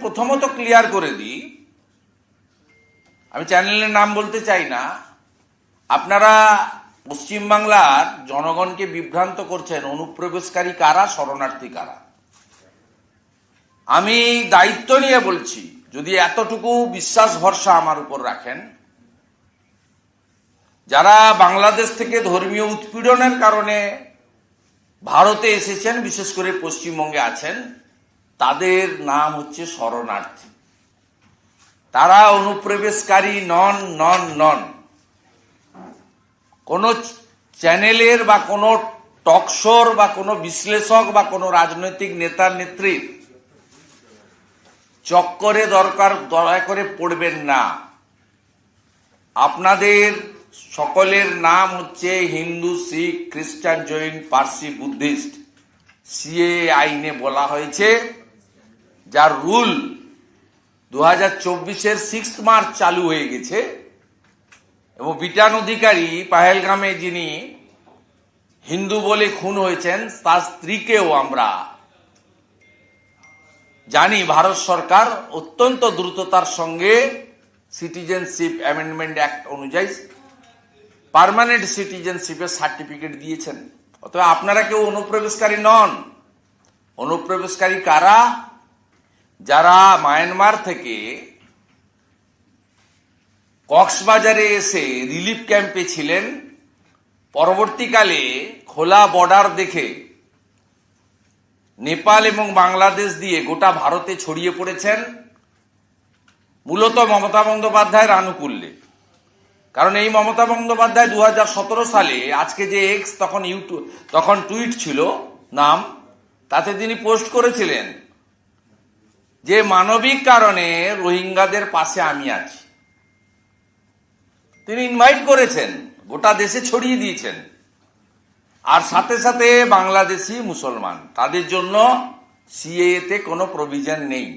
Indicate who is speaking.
Speaker 1: প্রথমত ক্লিয়ার করে দিই। আমি চ্যানেলের নাম বলতে চাই না। আপনারা পশ্চিমবাংলার জনগণকে বিভ্রান্ত করছেন, অনুপ্রবেশকারী কারা, শরণার্থী কারা? আমি দায়িত্ব নিয়ে বলছি, যদি এতটুকু বিশ্বাস, ভরসা আমার উপর রাখেন, যারা বাংলাদেশ থেকে ধর্মীয় উৎপীড়নের কারণে ভারতে এসেছেন, বিশেষ করে পশ্চিমবঙ্গে আছেন তাদের নাম হচ্ছে শরণার্থী। তারা অনুপ্রবেশকারী নন নন নন। কোনো চ্যানেলের বা কোনো টকশোর বা কোনো বিশ্লেষক বা কোনো রাজনৈতিক নেতার নেত্রীর চক্করে দরকার, দয়া করে পড়বেন না। আপনাদের সকলের নাম হচ্ছে হিন্দু, শিখ, খ্রিস্টান, জৈন, পার্সি, বুদ্ধিস্ট। সিএ আইনে বলা হয়েছে। যার রুল দু হাজার চব্বিশের সিক্স মার্চ চালু হয়ে গেছে, এবং বিটান অধিকারী পাহেলগামে যিনি হিন্দু বলে খুন হয়েছেন, তার স্ত্রীকেও আমরা জানি, ভারত সরকার অত্যন্ত দ্রুততার সঙ্গে সিটিজেনশিপ অ্যামেন্ডমেন্ট অ্যাক্ট অনুযায়ী পার্মানেন্ট সিটিজেনশিপের সার্টিফিকেট দিয়েছেন। অতএব আপনারা কেউ অনুপ্রবেশকারী নন। অনুপ্রবেশকারী কারা? যারা মায়ানমার থেকে কক্সবাজারে এসে রিলিফ ক্যাম্পে ছিলেন, পরবর্তীকালে খোলা বর্ডার দেখে নেপাল এবং বাংলাদেশ দিয়ে গোটা ভারতে ছড়িয়ে পড়েছেন মূলত মমতা বন্দ্যোপাধ্যায়ের আনুকূল্যে। কারণ এই মমতা বন্দ্যোপাধ্যায় দু হাজার সতেরো সালে আজকে যে এক্স তখন ইউটিউব তখন টুইট ছিল, নাম, তাতে তিনি পোস্ট করেছিলেন যে মানবিক কারণে রোহিঙ্গাদের পাশে আমি আছি। তিনি ইনভাইট করেছেন, গোটা দেশে ছড়িয়ে দিয়েছেন। আর সাথে সাথে বাংলাদেশি মুসলমান, তাদের জন্য সিএতে কোনো প্রভিজন নেই।